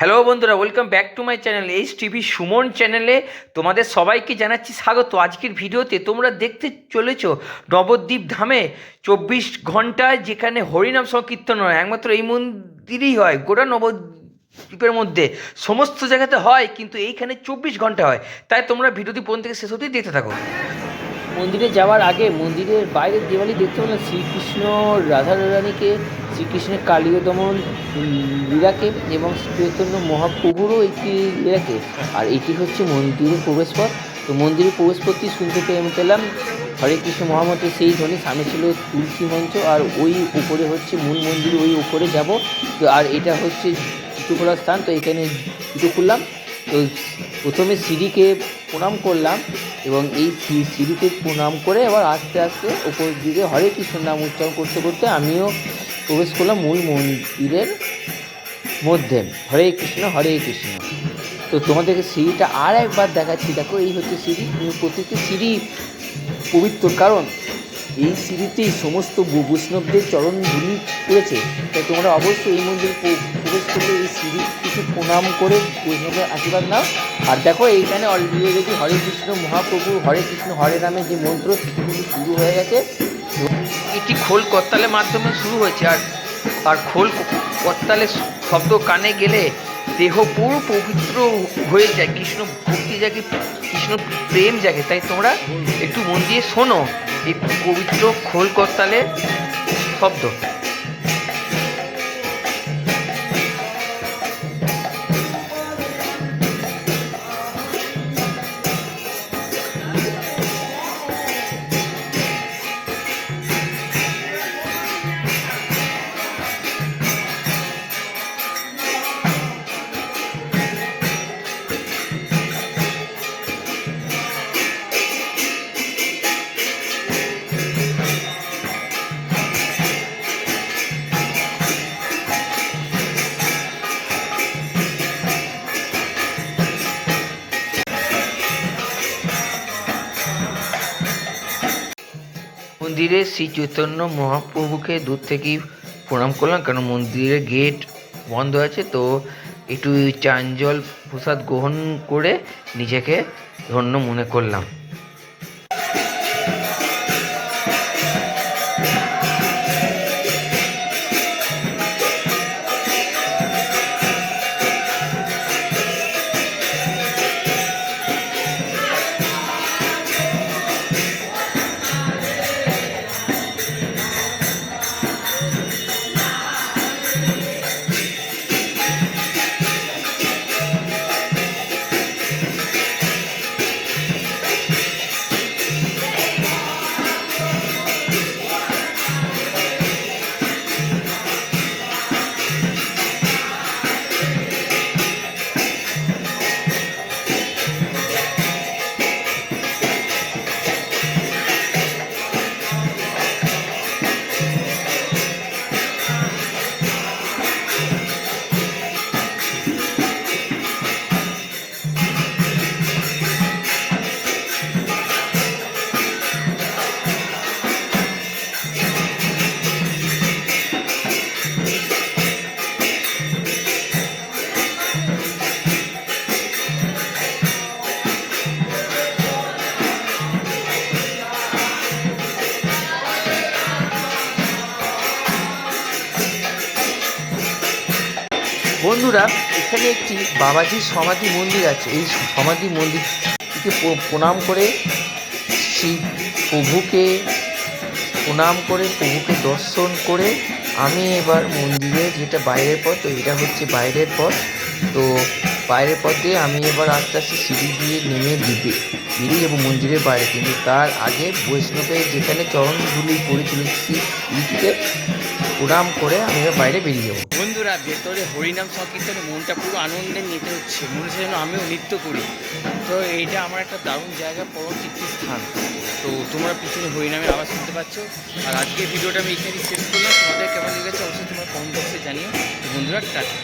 Hello বন্ধুরা welcome back to my channel H TV Suman চ্যানেলে তোমাদের সবাইকে জানাচ্ছি স্বাগত। আজকের ভিডিওতে তোমরা দেখতে চলেছ নবদ্বীপ ধামে চব্বিশ ঘন্টায় যেখানে হরিনাম সংকীর্তন হয়। একমাত্র এই মন্দিরই হয়, গোটা নবদ্বীপের মধ্যে। সমস্ত জায়গাতে হয়, কিন্তু এইখানে চব্বিশ ঘণ্টা হয়। তাই তোমরা ভিডিওটি প্রথম থেকে শেষ অবধি দেখতে থাকো। মন্দিরে যাওয়ার আগে মন্দিরের বাইরের দেওয়ালি দেখতে পেলাম শ্রীকৃষ্ণ রাধা রানীকে শ্রীকৃষ্ণের কালীয় দমন লীলাকে এবং চৈতন্য মহাপ্রভুরও একটি লীলাকে। আর এটি হচ্ছে মন্দিরের প্রবেশপথ। তো মন্দিরের প্রবেশপথটি শুনতে পেয়ে আমি পেলাম, হরে কৃষ্ণ মহামন্ত্রের সেই ধ্বনি সামনে ছিল তুলসী মঞ্চ, আর ওই উপরে হচ্ছে মূল মন্দির, ওই উপরে যাব। তো আর এটা হচ্ছে জুতো খোলার স্থান, তো এখানে জুতো খুললাম। তো প্রথমে সিঁড়িকে প্রণাম করলাম এবং এই সিঁড়িতে প্রণাম করে আবার আস্তে আস্তে ওপর দিকে হরে কৃষ্ণ নাম উচ্চারণ করতে করতে আমিও প্রবেশ করলাম মূল মন্দিরের মধ্যে। হরে কৃষ্ণ হরে কৃষ্ণ। তো তোমাদেরকে সিঁড়িটা আর একবার দেখাচ্ছি। দেখো এই হচ্ছে সিঁড়ি। উম, প্রত্যেকটি সিঁড়ি পবিত্র। কারণ এই সিঁড়িতেই সমস্ত বৈষ্ণবদের চরণ ধুলি পড়েছে তাই তোমরা অবশ্যই এই মন্দির প্রবেশ করলে এই সিঁড়ি কিছু প্রণাম করে বৈষ্ণবের আশীর্বাদ নাও। আর দেখো এইখানে অলরেডি হরে কৃষ্ণ মহাপ্রভু হরে কৃষ্ণ হরে রামের যে মন্ত্র সেটি শুরু হয়ে গেছে। এটি খোল করতালের মাধ্যমে শুরু হয়েছে, আর আর খোল করতালের শব্দ কানে গেলে দেহ পুরো পবিত্র হয়ে যায়। কৃষ্ণ ভক্তি জাগে, কৃষ্ণ প্রেম জাগে। তাই তোমরা একটু মন দিয়ে শোনো এই পবিত্র খোল করতালের শব্দ। মন্দিরে শ্রী চৈতন্য মহাপ্রভুকে দূর থেকেই প্রণাম করলাম কারণ মন্দিরের গেট বন্ধ আছে, তো একটু চাঞ্জল প্রসাদ গ্রহণ করে নিজেকে ধন্য মনে করলাম। বন্ধুরা, এখানে একটি বাবাজির সমাধি মন্দির আছে। এই সমাধি মন্দিরটিকে প্রণাম করে শিব প্রভুকে প্রণাম করে, প্রভুকে দর্শন করে আমি এবার মন্দিরে যেটা বাইরের পথ, তো এটা হচ্ছে বাইরের পথ। তো বাইরের পথে আমি এবার আস্তে আস্তে সিঁড়ি দিয়ে নেমে দিবে বেরিয়ে যাব মন্দিরের বাইরে, কিন্তু তার আগে বৈষ্ণবের যেখানে চরণ ধুলি পড়েছিল সেই সিঁড়িটিতে প্রণাম করে আমি এবার বাইরে বেরিয়ে যাব। বন্ধুরা, ভেতরে হরিনাম সংকীর্তনে মনটা পুরো আনন্দে নিতে হচ্ছে মনে হচ্ছে যেন আমিও নৃত্য করি। তো এইটা আমার একটা দারুণ জায়গা, পরম স্থান তো তোমরা পিছনে হরিনামের আওয়াজ শুনতে পাচ্ছ। আর আজকের ভিডিওটা আমি এখানে শেষ করলাম। তোমাদের কেমন লেগেছে অবশ্যই তোমরা কমেন্ট বক্সে জানিও। তো বন্ধুরা, টাটা।